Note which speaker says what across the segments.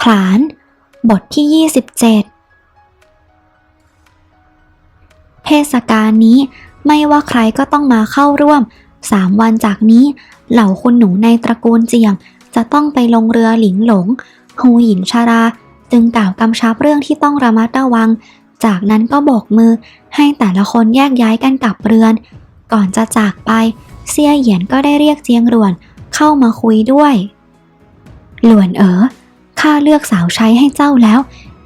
Speaker 1: ผลาน บทที่ 27 เทศกาลนี้ไม่ว่าใครก็ต้องมาเข้าร่วมสามวันจากนี้เหล่าคุณหนูในตระกูลเจียง จะต้องไปลงเรือหลิงหลงฮูหยินชารา จึงกล่าวกำชับเรื่องที่ต้องระมัดระวัง จากนั้นก็โบกมือให้แต่ละคนแยกย้ายกันกลับเรือน ก่อนจะจากไป เซี่ยเหยียนก็ได้เรียกเจียงหลวนเข้ามาคุยด้วย หลวนเอ๋อ ข้าเลือกสาวใช้ให้เจ้าแล้ว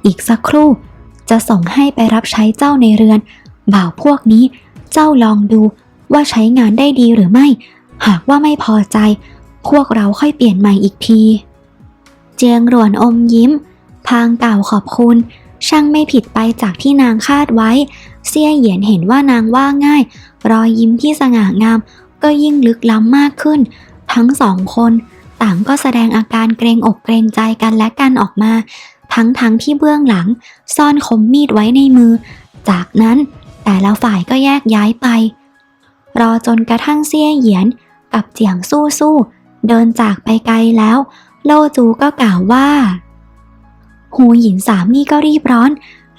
Speaker 1: อีกสักครู่ จะส่งให้ไปรับใช้เจ้าในเรือน บ่าวพวกนี้ เจ้าลองดูว่าใช้งานได้ดีหรือไม่ หากว่าไม่พอใจ พวกเราค่อยเปลี่ยนใหม่อีกที เจียงหลวนอมยิ้ม พางกล่าวขอบคุณ ช่างไม่ผิดไปจากที่นางคาดไว้เซี่ยเหยียนเห็นว่านางว่าง่าย รอยยิ้มที่สง่างามก็ยิ่งลึกล้ำมากขึ้น ทั้งสองคน ต่างก็แสดงอาการเกรงอกเกรงใจกันและกันออกมา ทั้งทั้งที่เบื้องหลัง ซ่อนคมมีดไว้ในมือ จากนั้นแต่ละฝ่ายก็แยกย้ายไป รอจนกระทั่งเซี่ยเหยียนกับเจียงสู้สู้เดินจากไปไกลแล้ว โลจูก็กล่าวว่า หูหญิงสามนี่ก็รีบร้อน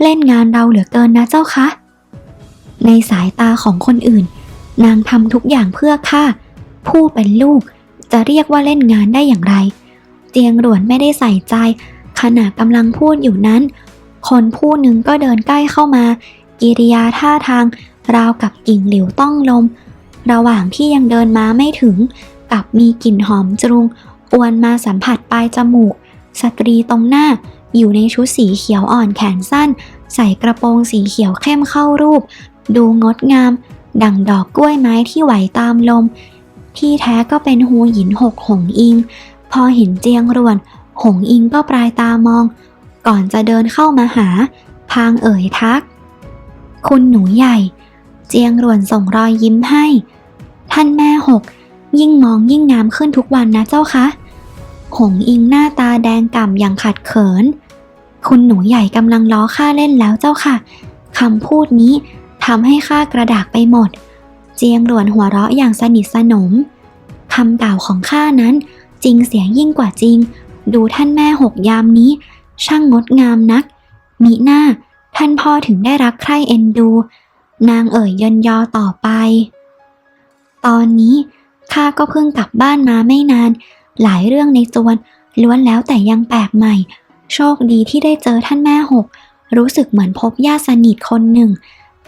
Speaker 1: เล่นงานเราเหลือเกินนะเจ้าคะ ในสายตาของคนอื่น นางทำทุกอย่างเพื่อข้าผู้เป็นลูก จะเรียกว่าเล่นงานได้อย่างไร เตียงหลวนไม่ได้ใส่ใจ ขณะกำลังพูดอยู่นั้น คนผู้หนึ่งก็เดินใกล้เข้ามา กิริยาท่าทาง ราวกับกิ่งหลิวต้องลม ระหว่างที่ยังเดินมาไม่ถึง กับมีกลิ่นหอมจรุงอวนมาสัมผัสปลายจมูก สตรีตรงหน้าอยู่ในชุดสีเขียวอ่อนแขนสั้น ใส่กระโปรงสีเขียวเข้มเข้ารูป ดูงดงาม ดั่งดอกกล้วยไม้ที่ไหวตามลม ที่แท้ก็เป็นฮูหยินหกหงอิง พอเห็นเจียงรวน หงอิงก็ปลายตามอง ก่อนจะเดินเข้ามาหา พางเอ่ยทัก คุณหนูใหญ่ เจียงรวนส่งรอยยิ้มให้ ท่านแม่หก ยิ่งมองยิ่งงามขึ้นทุกวันนะเจ้าคะหงอิงหน้าตาแดงก่ำอย่างขัดเขิน คุณหนูใหญ่กำลังล้อข้าเล่นแล้วเจ้าค่ะคำพูดนี้ทำให้ข้ากระดากไปหมด เจียงหลวนหัวเราะอย่างสนิทสนม คำกล่าวของข้านั้น จริงเสียยิ่งกว่าจริง ดูท่านแม่หกยามนี้ ช่างงดงามนัก มิหน้า ท่านพ่อถึงได้รักใคร่เอ็นดู นางเอ่ยเยินยอต่อไป ตอนนี้ข้าก็เพิ่งกลับบ้านมาไม่นาน หลายเรื่องในจวนล้วนแล้วแต่ยังแปลกใหม่ โชคดีที่ได้เจอท่านแม่หก รู้สึกเหมือนพบญาติสนิทคนหนึ่ง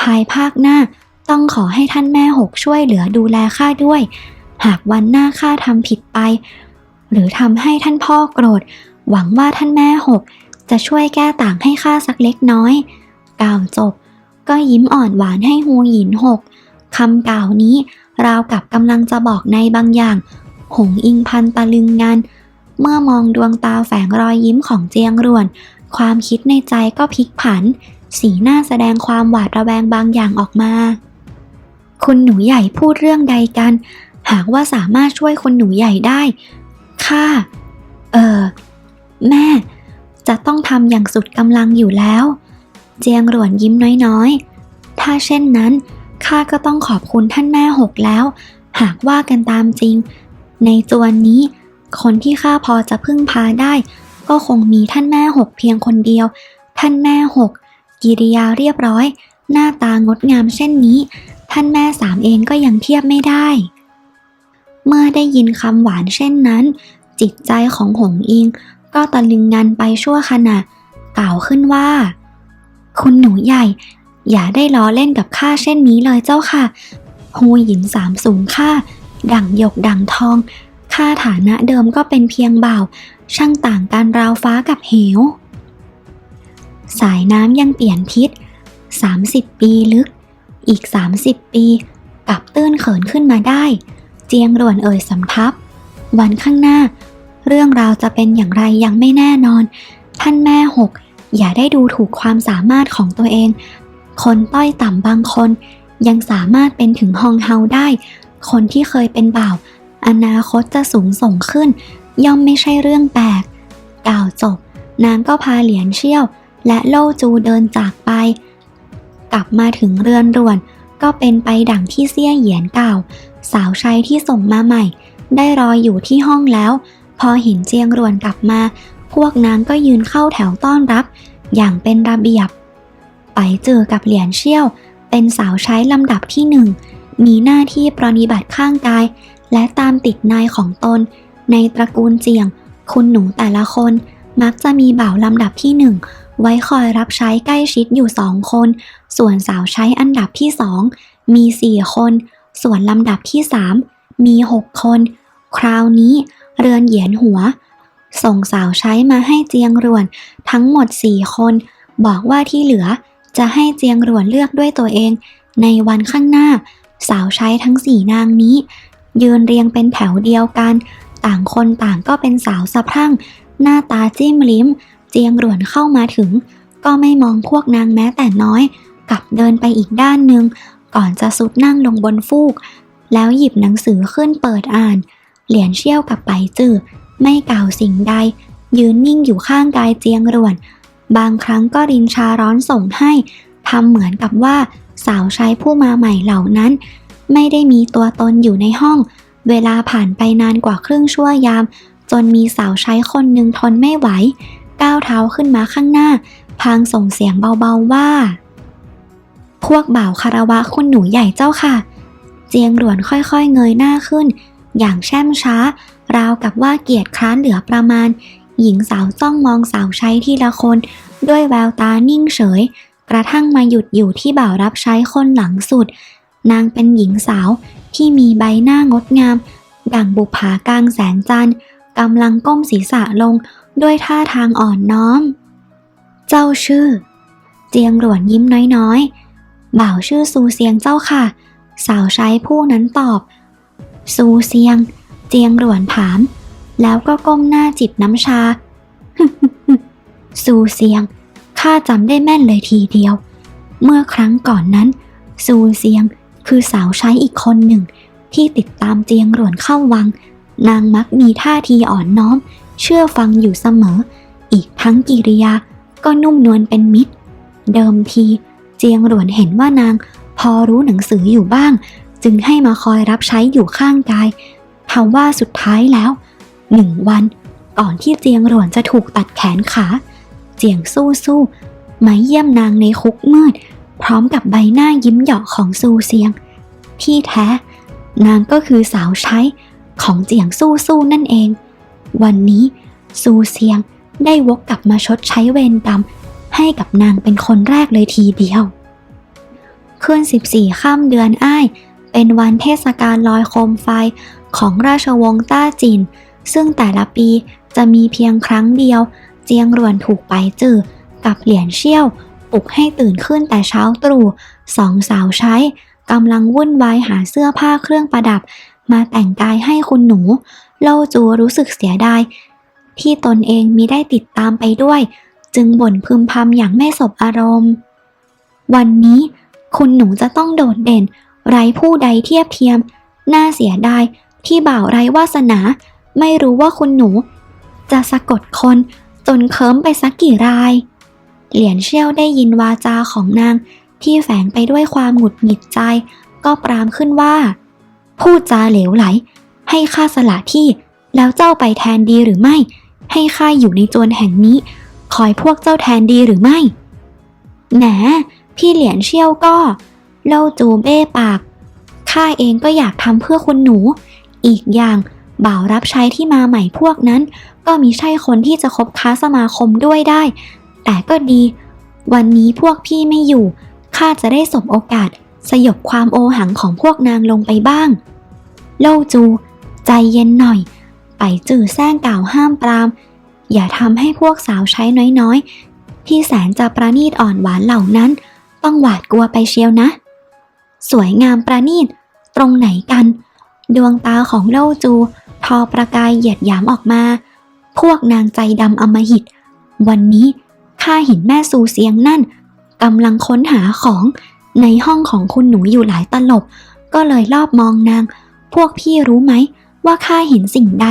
Speaker 1: ภายภาคหน้าต้องขอให้ท่านแม่หกช่วยเหลือดูแลข้าด้วย หากวันหน้าข้าทำผิดไป หรือทำให้ท่านพ่อโกรธ หวังว่าท่านแม่หก จะช่วยแก้ต่างให้ข้าสักเล็กน้อย กล่าวจบ ก็ยิ้มอ่อนหวานให้ฮูหยินหกคำกล่าวนี้ราวกับกำลังจะบอกในบางอย่าง หงอิงพันตะลึงงาน เมื่อมองดวงตาแฝงรอยยิ้มของเจียงรวน ความคิดในใจก็พลิกผัน สีหน้าแสดงความหวาดระแวงบางอย่างออกมา คุณหนูใหญ่พูดเรื่องใดกัน หากว่าสามารถช่วยคนหนูใหญ่ได้ข้าเออแม่ จะต้องทำอย่างสุดกำลังอยู่แล้ว เจียงหลวนยิ้มน้อยๆ ถ้าเช่นนั้นข้าก็ต้องขอบคุณท่านแม่หกแล้ว หากว่ากันตามจริง ในจวนนี้ คนที่ข้าพอจะพึ่งพาได้ ก็คงมีท่านแม่หกเพียงคนเดียว ท่านแม่หกกิริยาเรียบร้อย หน้าตางดงามเช่นนี้ ท่านแม่สามเองก็ยังเทียบไม่ได้ เมื่อได้ยินคำหวานเช่นนั้น จิตใจของหงอิง ก็ตะลึงงันไปชั่วขณะ กล่าวขึ้นว่า คุณหนูใหญ่ อย่าได้ล้อเล่นกับข้าเช่นนี้เลยเจ้าค่ะฮูหยินสามสูงข้าดั่งหยกดั่งทองข้าฐานะเดิมก็เป็นเพียงบ่าว ช่างต่างกันราวฟ้ากับเหว สายน้ำยังเปลี่ยนทิศ30 ปีลึก อีก 30 ปีกลับตื้นเขินขึ้นมาได้ เจียงรวนเอ่ยสำทับ วันข้างหน้า เรื่องราวจะเป็นอย่างไรยังไม่แน่นอน ท่านแม่หก อย่าได้ดูถูกความสามารถของตัวเอง คนต้อยต่ำบางคน ยังสามารถเป็นถึงฮองเฮาได้ คนที่เคยเป็นบ่าว อนาคตจะสูงส่งขึ้น ย่อมไม่ใช่เรื่องแปลกกล่าวจบ นางก็พาเหรียญเชี่ยว และโล่จูเดินจากไป กลับมาถึงเรือนรวนก็เป็นไปดังที่เซี่ยเหยียนกล่าว สาวใช้ที่ส่งมาใหม่ ได้รออยู่ที่ห้องแล้ว พอเห็นเจียงรวนกลับมา พวกนางก็ยืนเข้าแถวต้อนรับ อย่างเป็นระเบียบ ไปเจอกับเหรียญเชี่ยว เป็นสาวใช้ลำดับที่หนึ่ง มีหน้าที่ปรนิบัติข้างกาย และตามติดนายของตน ในตระกูลเจียง คุณหนูแต่ละคน มักจะมีบ่าวลำดับที่หนึ่งไว้คอยรับใช้ใกล้ชิดอยู่สองคน ส่วนสาวใช้อันดับที่สองมีสี่คน ส่วนลำดับที่สามมีหกคน คราวนี้เรือนเหยียนหัว ส่งสาวใช้มาให้เจียงรวน ทั้งหมดสี่คน บอกว่าที่เหลือจะให้เจียงรวนเลือกด้วยตัวเอง ในวันข้างหน้า สาวใช้ทั้งสี่นางนี้ ยืนเรียงเป็นแถวเดียวกัน ต่างคนต่างก็เป็นสาวสะพรั่ง หน้าตาจิ้มลิ้ม เจียงรวนเข้ามาถึง ก็ไม่มองพวกนางแม้แต่น้อย กลับเดินไปอีกด้านหนึ่ง ก่อนจะสุดนั่งลงบนฟูก แล้วหยิบหนังสือขึ้นเปิดอ่าน เหรียญเชี่ยวกับไปจื้อไม่กล่าวสิ่งใด ยืนนิ่งอยู่ข้างกายเจียงรวน บางครั้งก็รินชาร้อนส่งให้ทำเหมือนกับว่าสาวใช้ผู้มาใหม่เหล่านั้น ไม่ได้มีตัวตนอยู่ในห้อง เวลาผ่านไปนานกว่าครึ่งชั่วยาม จนมีสาวใช้คนหนึ่งทนไม่ไหว ก้าวเท้าขึ้นมาข้างหน้า พางส่งเสียงเบาๆว่า พวกบ่าวคารวะคุณหนูใหญ่เจ้าค่ะ เจียงหลวนค่อยๆเงยหน้าขึ้น อย่างแช่มช้า ราวกับว่าเกียรติคร้านเหลือประมาณ หญิงสาวจ้องมองสาวใช้ทีละคน ด้วยแววตานิ่งเฉย กระทั่งมาหยุดอยู่ที่บ่าวรับใช้คนหลังสุด นางเป็นหญิงสาวที่มีใบหน้างดงาม ดั่งบุภากลางแสงจันทร์กำลังก้มศีรษะลงด้วยท่าทางอ่อนน้อม เจ้าชื่อ เจียงหลวนยิ้มน้อยๆ บ่าวชื่อซูเซียงเจ้าค่ะ สาวใช้ผู้นั้นตอบ ซูเซียง เจียงหลวนถาม แล้วก็ก้มหน้าจิบน้ำชา ซูเซียง ข้าจำได้แม่นเลยทีเดียว เมื่อครั้งก่อนนั้น ซูเซียงคือสาวใช้อีกคนหนึ่ง ที่ติดตามเจียงหลวนเข้าวัง นางมักมีท่าทีอ่อนน้อม เชื่อฟังอยู่เสมอ อีกทั้งกิริยาก็นุ่มนวลเป็นมิตร เดิมที เจียงหลวนเห็นว่านาง พอรู้หนังสืออยู่บ้าง จึงให้มาคอยรับใช้อยู่ข้างกายทว่าสุดท้ายแล้วหนึ่งวัน ก่อนที่เจียงหลวนจะถูกตัดแขนขา เจียงสู้สู้มาเยี่ยมนางในคุกมืด พร้อมกับใบหน้ายิ้มหยาะของซูเซียง ที่แท้ นางก็คือสาวใช้ของเจียงสู้สู้นั่นเอง วันนี้ซูเซียงได้วกกลับมาชดใช้เวรกรรม ให้กับนางเป็นคนแรกเลยทีเดียว คืน 14 ข้ามเดือนอ้าย เป็นวันเทศกาลลอยโคมไฟของราชวงศ์ต้าจิน ซึ่งแต่ละปีจะมีเพียงครั้งเดียว เจียงรวนถูกไปจื่อกับเหรียญเชี่ยวปลุกให้ตื่นขึ้นแต่เช้าตรู่สองสาวใช้กำลังวุ่นวายหาเสื้อผ้าเครื่องประดับ มาแต่งกายให้คุณหนู เล่าจูรู้สึกเสียดายที่ตนเองมิได้ติดตามไปด้วย จึงบ่นพึมพำอย่างไม่สบอารมณ์ วันนี้คุณหนูจะต้องโดดเด่น ไร้ผู้ใดเทียบเทียม น่าเสียดายที่บ่าวไร้วาสนา ไม่รู้ว่าคุณหนู จะสะกดคนจนเคิมไปสักกี่ราย เหรียญเชี่ยวได้ยินวาจาของนางที่แฝงไปด้วยความหงุดหงิดใจ ก็ปรามขึ้นว่า พูดจาเหลวไหล ให้ข้าสละที่แล้วเจ้าไปแทนดีหรือไม่ ให้ข้าอยู่ในโจรแห่งนี้ คอยพวกเจ้าแทนดีหรือไม่ แหนพี่เหรียญเชี่ยวก็ เล่าจูเบ้ปาก ข้าเองก็อยากทำเพื่อคุณหนู อีกอย่างบ่าวรับใช้ที่มาใหม่พวกนั้น ก็มีใช่คนที่จะคบค้าสมาคมด้วยได้ แต่ก็ดี วันนี้พวกพี่ไม่อยู่ ข้าจะได้สบโอกาส สยบความโอหังของพวกนางลงไปบ้าง เล่าจู ใจเย็นหน่อย ไปจื่อแซงกล่าวห้ามปราม อย่าทำให้พวกสาวใช้น้อยๆ ที่แสนจะประณีตอ่อนหวานเหล่านั้น ต้องหวาดกลัวไปเชียวนะ สวยงามประณีต ตรงไหนกัน ดวงตาของเล่าจู ทอประกายเหยียดหยามออกมา พวกนางใจดำอมหิต วันนี้ข้าเห็นแม่ซูเสียงนั่นกำลังค้นหาของในห้องของคุณหนูอยู่หลายตลบ ก็เลยรอบมองนาง พวกพี่รู้ไหมว่าข้าเห็นสิ่งใด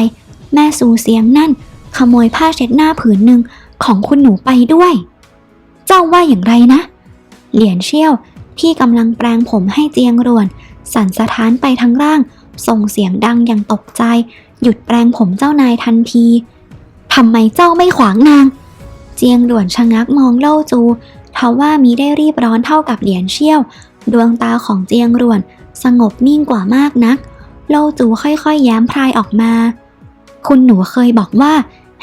Speaker 1: แม่ซูเสียงนั่น ขโมยผ้าเช็ดหน้าผืนหนึ่งของคุณหนูไปด้วย เจ้าว่าอย่างไรนะ เหรียญเชี่ยวที่กำลังแปลงผมให้เจียงรวน สั่นสะท้านไปทั้งร่าง ส่งเสียงดังอย่างตกใจ หยุดแปลงผมเจ้านายทันทีททำไมเจ้าไม่ขวางนาง เจียงด่วนชะงักมองเล่าจูทว่ามีได้รีบร้อนเท่ากับเหรียญเชี่ยว ดวงตาของเจียงร่วน สงบนิ่งกว่ามากนัก เล่าจูค่อยๆแย้มพรายออกมา คุณหนูเคยบอกว่า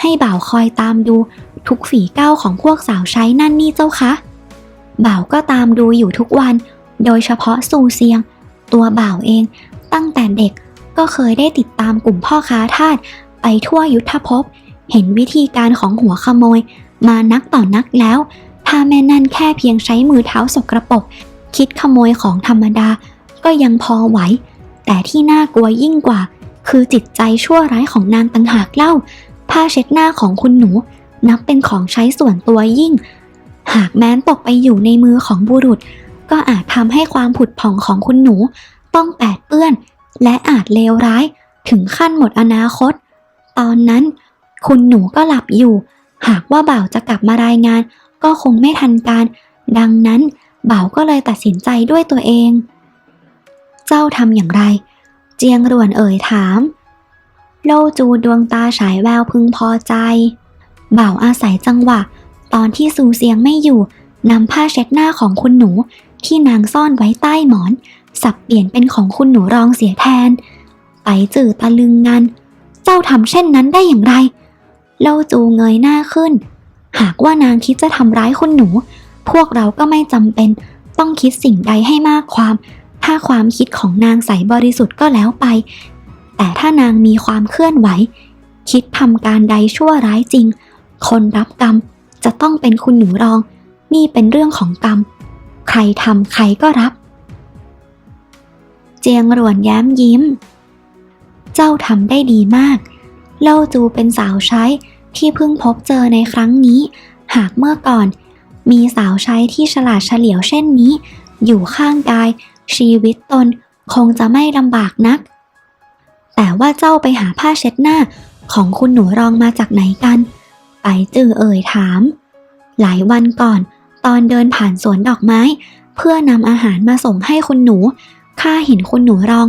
Speaker 1: ให้บ่าวคอยตามดู ทุกฝีก้าวของพวกสาวใช้นั่นนี่เจ้าคะ บ่าวก็ตามดูอยู่ทุกวัน โดยเฉพาะซูเซียง ตัวบ่าวเอง ตั้งแต่เด็กก็เคยได้ติดตามกลุ่มพ่อค้าทาสไปทั่วยุทธภพ เห็นวิธีการของหัวขโมย มานักต่อนักแล้ว ถ้าแม่นั่นแค่เพียงใช้มือเท้าสกรปรกคิดขโมยของธรรมดา ก็ยังพอไหว แต่ที่น่ากลัวยิ่งกว่า คือจิตใจชั่วร้ายของนางต่างหากเล่า ผ้าเช็ดหน้าของคุณหนู นับเป็นของใช้ส่วนตัวยิ่ง หากแม้นตกไปอยู่ในมือของบุรุษ ก็อาจทำให้ความผุดผ่องของคุณหนู ต้องแปดเปื้อน และอาจเลวร้าย ถึงขั้นหมดอนาคต ตอนนั้น คุณหนูก็หลับอยู่ หากว่าบ่าวจะกลับมารายงาน ก็คงไม่ทันการ ดังนั้นบ่าวก็เลยตัดสินใจด้วยตัวเอง เจ้าทำอย่างไร เจียงรวนเอ่ยถาม โลจูดวงตาฉายแววพึงพอใจ บ่าวอาศัยจังหวะ ตอนที่ซูเซียงไม่อยู่นำผ้าเช็ดหน้าของคุณหนูที่นางซ่อนไว้ใต้หมอน สับเปลี่ยนเป็นของคุณหนูรองเสียแทน ไปจื่อตะลึงงัน เจ้าทำเช่นนั้นได้อย่างไรเล่าจูเงยหน้าขึ้น หากว่านางคิดจะทำร้ายคุณหนู พวกเราก็ไม่จำเป็นต้องคิดสิ่งใดให้มากความ ถ้าความคิดของนางใสบริสุทธิ์ก็แล้วไป แต่ถ้านางมีความเคลื่อนไหว คิดทำการใดชั่วร้ายจริง คนรับกรรมจะต้องเป็นคุณหนูรอง นี่เป็นเรื่องของกรรม ใครทำใครก็รับ เจียงหลวนแย้มยิ้ม เจ้าทำได้ดีมาก เล่าจูเป็นสาวใช้ที่เพิ่งพบเจอในครั้งนี้ หากเมื่อก่อน มีสาวใช้ที่ฉลาดเฉลียวเช่นนี้ อยู่ข้างกาย ชีวิตตนคงจะไม่ลำบากนัก แต่ว่าเจ้าไปหาผ้าเช็ดหน้าของคุณหนูรองมาจากไหนกัน ไปจื่อเอ่ยถาม หลายวันก่อน ตอนเดินผ่านสวนดอกไม้ เพื่อนำอาหารมาส่งให้คุณหนู ข้าเห็นคุณหนูรอง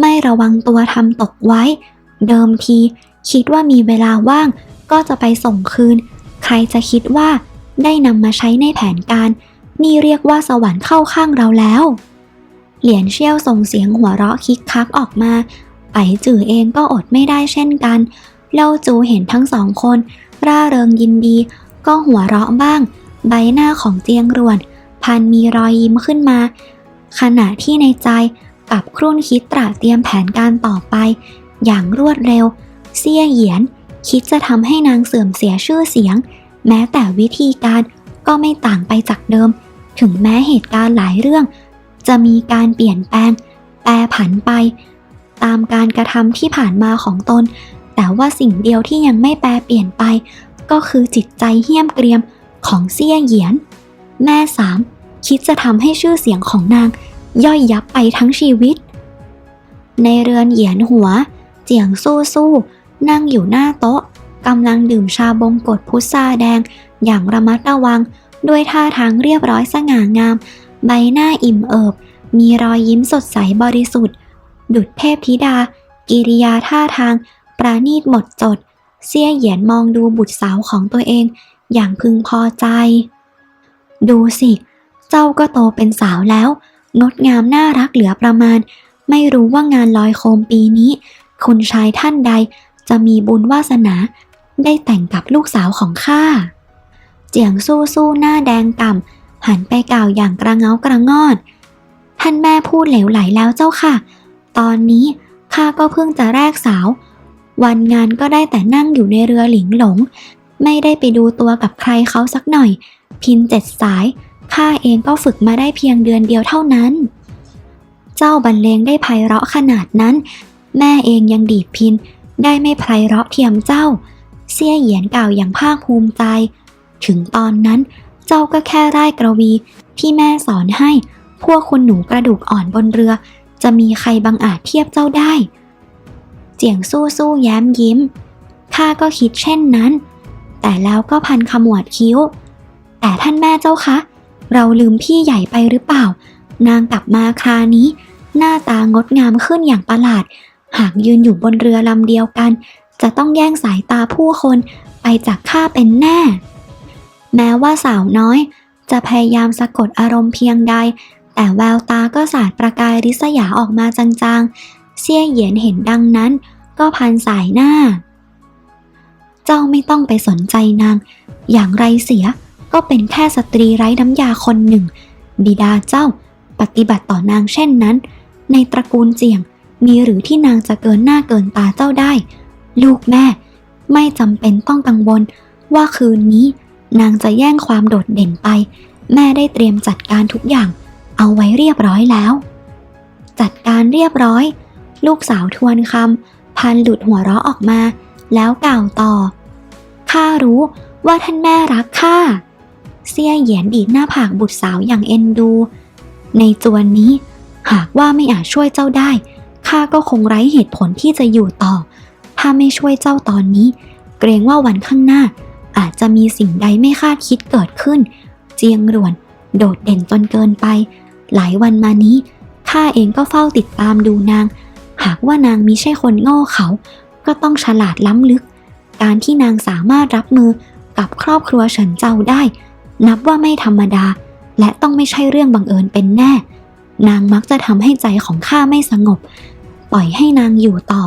Speaker 1: ไม่ระวังตัวทำตกไว้ เดิมที คิดว่ามีเวลาว่าง ก็จะไปส่งคืน ใครจะคิดว่าได้นำมาใช้ในแผนการ นี่เรียกว่าสวรรค์เข้าข้างเราแล้ว เหรียญเชี่ยวส่งเสียงหัวเราะคิกคักออกมา ไปจื่อเองก็อดไม่ได้เช่นกันเล่าจูเห็นทั้งสองคน ร่าเริงยินดี ก็หัวเราะบ้าง ใบหน้าของเจียงรวน พันมีรอยยิ้มขึ้นมา ขณะที่ในใจกับครุ่นคิดตราเตรียมแผนการต่อไป อย่างรวดเร็วเซี่ยเหยียน คิดจะทำให้นางเสื่อมเสียชื่อเสียง แม้แต่วิธีการก็ไม่ต่างไปจากเดิม ถึงแม้เหตุการณ์หลายเรื่อง จะมีการเปลี่ยนแปลง แปรผันไป ตามการกระทำที่ผ่านมาของตน แต่ว่าสิ่งเดียวที่ยังไม่แปรเปลี่ยนไป ก็คือจิตใจเหี้ยมเกรียมของเซี่ยเหยียน แม่สามคิดจะทำให้ชื่อเสียงของนาง ย่อยยับไปทั้งชีวิต ในเรือนเหยียนหัว เจียงสู้สู้นั่งอยู่หน้าโต๊ะกำลังดื่มชาบงกฎพุทราแดง อย่างระมัดระวัง ด้วยท่าทางเรียบร้อยสง่างาม ใบหน้าอิ่มเอิบ มีรอยยิ้มสดใสบริสุทธิ์ ดุจเทพธิดา กิริยาท่าทาง ปราณีตหมดจด เสี้ยเหยียนมองดูบุตรสาวของตัวเอง อย่างพึงพอใจ ดูสิ เจ้าก็โตเป็นสาวแล้ว งดงามน่ารักเหลือประมาณ ไม่รู้ว่างานลอยโคมปีนี้ คุณชายท่านใดจะมีบุญวาสนา ได้แต่งกับลูกสาวของข้า เจียงสู้สู้หน้าแดงก่ำหันไปกล่าวอย่างกระเงากระงอด ท่านแม่พูดเหลวไหลแล้วเจ้าค่ะ ตอนนี้ข้าก็เพิ่งจะแรกสาว วันงานก็ได้แต่นั่งอยู่ในเรือหลิงหลง ไม่ได้ไปดูตัวกับใครเขาสักหน่อย พินเจ็ดสายข้าเองก็ฝึกมาได้เพียงเดือนเดียวเท่านั้น เจ้าบรรเลงได้ไพเราะขนาดนั้น แม่เองยังดีดพินได้ไม่ไพเราะเทียมเจ้า เสียเหยียนกล่าวอย่างภาคภูมิใจ ถึงตอนนั้นเจ้าก็แค่ไร่กระวีที่แม่สอนให้พวกคุณหนูกระดูกอ่อนบนเรือ จะมีใครบังอาจเทียบเจ้าได้ เจียงสู้สู้แย้มยิ้ม ข้าก็คิดเช่นนั้น แต่แล้วก็พันขมวดคิ้ว แต่ท่านแม่เจ้าคะ เราลืมพี่ใหญ่ไปหรือเปล่า นางกลับมาครานี้ หน้าตางดงามขึ้นอย่างประหลาด หากยืนอยู่บนเรือลำเดียวกัน จะต้องแย่งสายตาผู้คนไปจากข้าเป็นแน่ แม้ว่าสาวน้อยจะพยายามสะกดอารมณ์เพียงใด แต่แววตาก็สาดประกายริษยาออกมาจางๆ เสี่ยเหยียนเห็นดังนั้น ก็พันสายหน้า เจ้าไม่ต้องไปสนใจนาง อย่างไรเสียก็เป็นแค่สตรีไร้น้ำยาคนหนึ่ง บิดาเจ้าปฏิบัติต่อนางเช่นนั้น ในตระกูลเจียงมีหรือที่นางจะเกินหน้าเกินตาเจ้าได้ ลูกแม่ ไม่จำเป็นต้องกังวล ว่าคืนนี้ นางจะแย่งความโดดเด่นไป แม่ได้เตรียมจัดการทุกอย่าง เอาไว้เรียบร้อยแล้ว จัดการเรียบร้อย ลูกสาวทวนคำพันหลุดหัวเราะออกมา แล้วกล่าวต่อข้ารู้ว่าท่านแม่รักข้าเสียเหยียนดีดหน้าผากบุตรสาวอย่างเอ็นดู ในจวนนี้ หากว่าไม่อาจช่วยเจ้าได้ข้าก็คงไร้เหตุผลที่จะอยู่ต่อ ถ้าไม่ช่วยเจ้าตอนนี้ เกรงว่าวันข้างหน้า อาจจะมีสิ่งใดไม่คาดคิดเกิดขึ้น เจียงหรวน โดดเด่นจนเกินไป หลายวันมานี้ข้าเองก็เฝ้าติดตามดูนาง หากว่านางมิใช่คนโง่เขา ก็ต้องฉลาดล้ำลึก การที่นางสามารถรับมือกับครอบครัวเฉินเจ้าได้ นับว่าไม่ธรรมดา และต้องไม่ใช่เรื่องบังเอิญเป็นแน่ นางมักจะทำให้ใจของข้าไม่สงบ ปล่อยให้นางอยู่ต่อ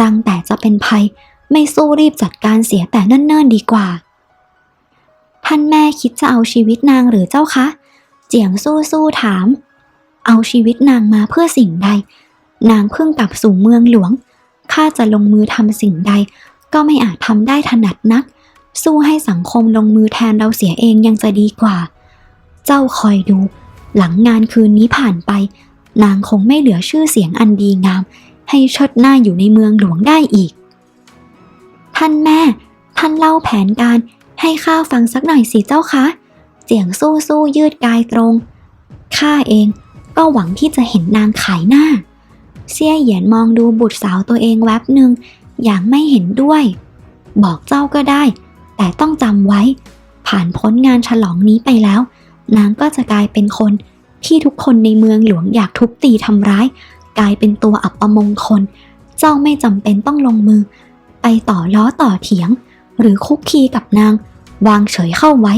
Speaker 1: รังแต่จะเป็นภัย ไม่สู้รีบจัดการเสียแต่เนิ่นๆดีกว่า ท่านแม่คิดจะเอาชีวิตนางหรือเจ้าคะ เจียงสู้สู้ถาม เอาชีวิตนางมาเพื่อสิ่งใด นางเพิ่งกลับสู่เมืองหลวง ข้าจะลงมือทำสิ่งใด ก็ไม่อาจทำได้ถนัดนัก สู้ให้สังคมลงมือแทนเราเสียเองยังจะดีกว่า เจ้าคอยดู หลังงานคืนนี้ผ่านไป นางคงไม่เหลือชื่อเสียงอันดีงาม ให้ชดหน้าอยู่ในเมืองหลวงได้อีก ท่านแม่ ท่านเล่าแผนการให้ข้าฟังสักหน่อยสิเจ้าคะ เจียงสู้สู้ยืดกายตรง ข้าเองก็หวังที่จะเห็นนางขายหน้าเสี่ยเหยียนมองดูบุตรสาวตัวเองแวบหนึ่งอย่างไม่เห็นด้วย บอกเจ้าก็ได้ แต่ต้องจำไว้ ผ่านพ้นงานฉลองนี้ไปแล้ว นางก็จะกลายเป็นคนที่ทุกคนในเมืองหลวงอยากทุบตีทำร้าย กลายเป็นตัวอับประมงคล เจ้าไม่จำเป็นต้องลงมือ ไปต่อล้อต่อเถียง หรือคุกคีกับนาง วางเฉยเข้าไว้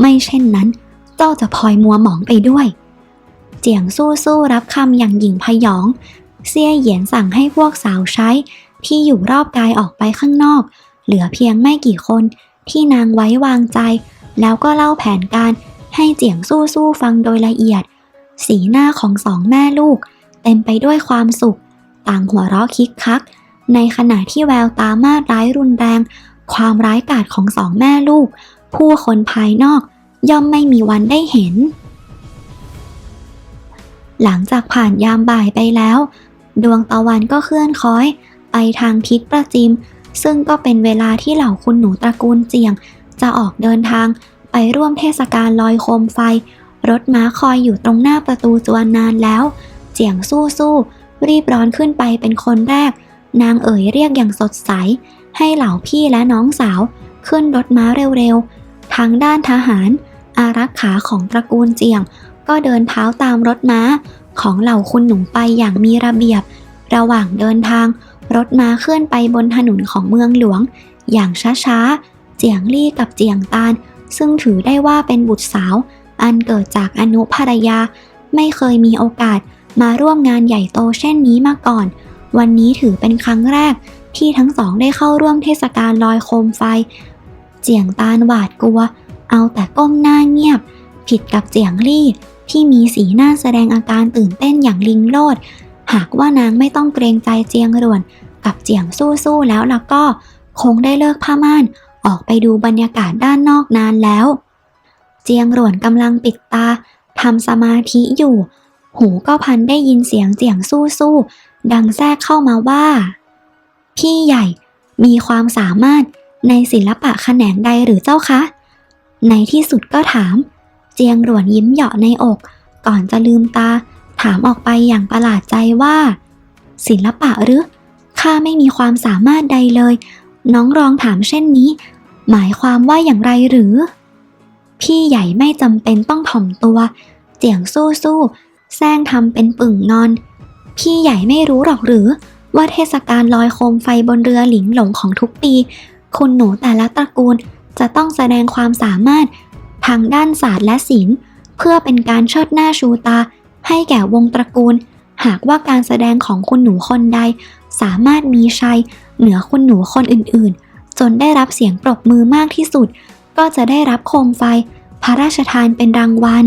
Speaker 1: ไม่เช่นนั้น เจ้าจะพลอยมัวหมองไปด้วย เจียงสู้สู้รับคำอย่างหยิ่งพยอง เซี่ยเหยียนสั่งให้พวกสาวใช้ที่อยู่รอบกายออกไปข้างนอก เหลือเพียงไม่กี่คนที่นางไว้วางใจ แล้วก็เล่าแผนการให้เจียงสู้สู้ฟังโดยละเอียด สีหน้าของสองแม่ลูก เต็มไปด้วยความสุข ต่างหัวเราะคิกคัก ในขณะที่แววตามาดร้ายรุนแรง ความร้ายกาจของสองแม่ลูก ผู้คนภายนอกย่อมไม่มีวันได้เห็น หลังจากผ่านยามบ่ายไปแล้ว ดวงตะวันก็เคลื่อนค้อย ไปทางทิศประจิม ซึ่งก็เป็นเวลาที่เหล่าคุณหนูตระกูลเจียง จะออกเดินทางไปร่วมเทศกาลลอยโคมไฟ รถม้าคอยอยู่ตรงหน้าประตูจวนนานแล้ว เจียงสู้สู้รีบร้อนขึ้นไปเป็นคนแรก นางเอ๋ยเรียกอย่างสดใส ให้เหล่าพี่และน้องสาว ขึ้นรถม้าเร็วๆ ทางด้านทหาร อารักขาของตระกูลเจียง ก็เดินเท้าตามรถม้า ของเหล่าคุณหนุ่มไปอย่างมีระเบียบ ระหว่างเดินทาง รถม้าเคลื่อนไปบนถนนของเมืองหลวง อย่างช้าๆ เจียงลี่กับเจียงตาน ซึ่งถือได้ว่าเป็นบุตรสาว อันเกิดจากอนุภรรยา ไม่เคยมีโอกาสมาร่วมงานใหญ่โตเช่นนี้มาก่อน วันนี้ถือเป็นครั้งแรกที่ทั้งสองได้เข้าร่วมเทศกาลลอยโคมไฟ เจียงตานหวาดกลัว เอาแต่ก้มหน้าเงียบ ผิดกับเจียงลี่ที่มีสีหน้าแสดงอาการตื่นเต้นอย่างลิงโลด หากว่านางไม่ต้องเกรงใจเจียงรวน กับเจียงสู้ๆแล้วแล้วก็ คงได้เลิกผ้าม่าน ออกไปดูบรรยากาศด้านนอกนานแล้ว เจียงรวนกำลังปิดตาทำสมาธิอยู่ หูก็พันได้ยินเสียงเจียงสู้ๆดังแทรกเข้ามาว่า พี่ใหญ่มีความสามารถ ในศิลปะแขนงใดหรือเจ้าคะ ในที่สุดก็ถาม เจียงหลวนยิ้มเหยาะในอก ก่อนจะลืมตา ถามออกไปอย่างประหลาดใจว่า ศิลปะหรือข้าไม่มีความสามารถใดเลย น้องรองถามเช่นนี้ หมายความว่าอย่างไรหรือ พี่ใหญ่ไม่จำเป็นต้องถ่อมตัว เจียงสู้สู้แซงทำเป็นปึ่งนอน พี่ใหญ่ไม่รู้หรอกหรือ ว่าเทศกาลลอยโคมไฟบนเรือหลิงหลงของทุกปี คุณหนูแต่ละตระกูลจะต้องแสดงความสามารถทางด้านศาสตร์และศิลป์ เพื่อเป็นการเชิดหน้าชูตา ให้แก่วงตระกูล หากว่าการแสดงของคุณหนูคนใด สามารถมีชัย เหนือคุณหนูคนอื่นๆ จนได้รับเสียงปรบมือมากที่สุด ก็จะได้รับโคมไฟ พระราชทานเป็นรางวัล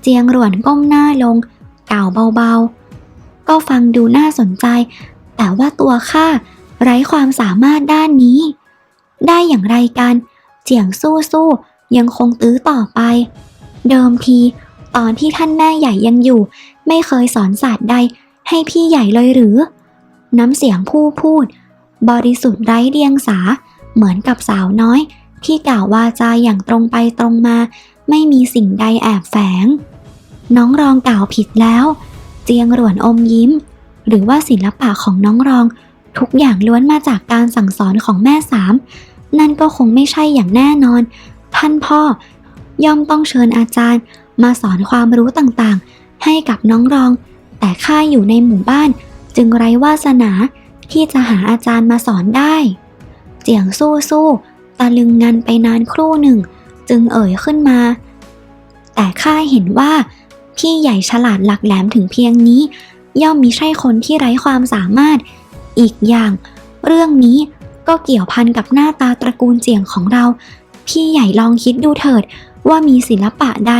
Speaker 1: เจียงหลวนก้มหน้าลงกล่าวเบาๆ ก็ฟังดูน่าสนใจ แต่ว่าตัวข้า ไร้ความสามารถด้านนี้ ได้อย่างไรกัน เจียงสู้สู้ยังคงตื้อต่อไป เดิมที ตอนที่ท่านแม่ใหญ่ยังอยู่ ไม่เคยสอนศาสตร์ใดให้พี่ใหญ่เลยหรือ น้ำเสียงผู้พูด บริสุทธิ์ไร้เดียงสา เหมือนกับสาวน้อย ที่กล่าววาจาอย่างตรงไปตรงมา ไม่มีสิ่งใดแอบแฝง น้องรองกล่าวผิดแล้ว เจียงหลวนอมยิ้ม หรือว่าศิลปะของน้องรอง ทุกอย่างล้วนมาจากการสั่งสอนของแม่สาม นั่นก็คงไม่ใช่อย่างแน่นอน ท่านพ่อย่อมต้องเชิญอาจารย์ มาสอนความรู้ต่างๆ ให้กับน้องรอง แต่ข้าอยู่ในหมู่บ้าน จึงไร้วาสนาที่จะหาอาจารย์มาสอนได้ เจียงสู้สู้ๆตะลึงงันไปนานครู่หนึ่ง จึงเอ่ยขึ้นมา แต่ข้าเห็นว่าพี่ใหญ่ฉลาดหลักแหลมถึงเพียงนี้ ย่อมมิใช่คนที่ไร้ความสามารถ อีกอย่าง เรื่องนี้ก็เกี่ยวพันกับหน้าตาตระกูลเจียงของเรา พี่ใหญ่ลองคิดดูเถิด ว่ามีศิลปะใด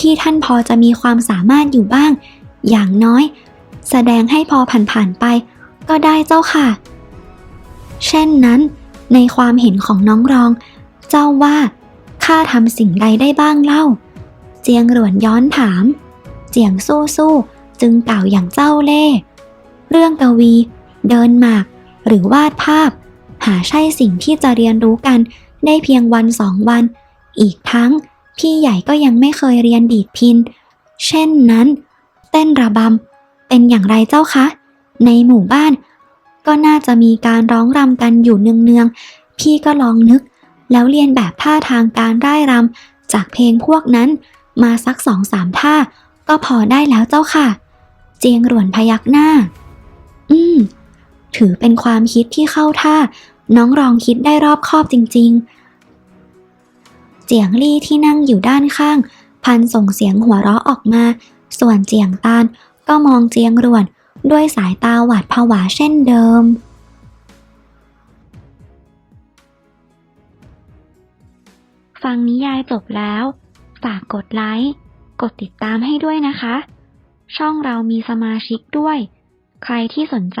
Speaker 1: ที่ท่านพอจะมีความสามารถอยู่บ้าง อย่างน้อย แสดงให้พอผ่านๆไป ก็ได้เจ้าค่ะ เช่นนั้น ในความเห็นของน้องรอง เจ้าว่าข้าทำสิ่งใดได้บ้างเล่า เจียงหลวนย้อนถาม เจียงสู้สู้ๆจึงกล่าวอย่างเจ้าเล่ เรื่องกวี เดินหมาก หรือวาดภาพ หาใช่สิ่งที่จะเรียนรู้กันได้เพียงวันสองวัน อีกทั้งพี่ใหญ่ก็ยังไม่เคยเรียนดีดพิน เช่นนั้น เต้นระบำเป็นอย่างไรเจ้าคะ ในหมู่บ้าน ก็น่าจะมีการร้องรำกันอยู่เนืองๆพี่ก็ลองนึก แล้วเรียนแบบท่าทางการร่ายรำจากเพลงพวกนั้น มาสักสองสามท่า ก็พอได้แล้วเจ้าค่ะ เจียงหลวนพยักหน้า อืม ถือเป็นความคิดที่เข้าท่า น้องรองคิดได้รอบคอบจริง ๆ เจียงลี่ที่นั่งอยู่ด้านข้าง พันส่งเสียงหัวเราะออกมา ส่วนเจียงตานก็มองเจียงหลวน ด้วยสายตาหวาดผวาเช่นเดิมฟังนิยายจบแล้ว ฝากกดไลค์ กดติดตามให้ด้วยนะคะ ช่องเรามีสมาชิกด้วย ใครที่สนใจ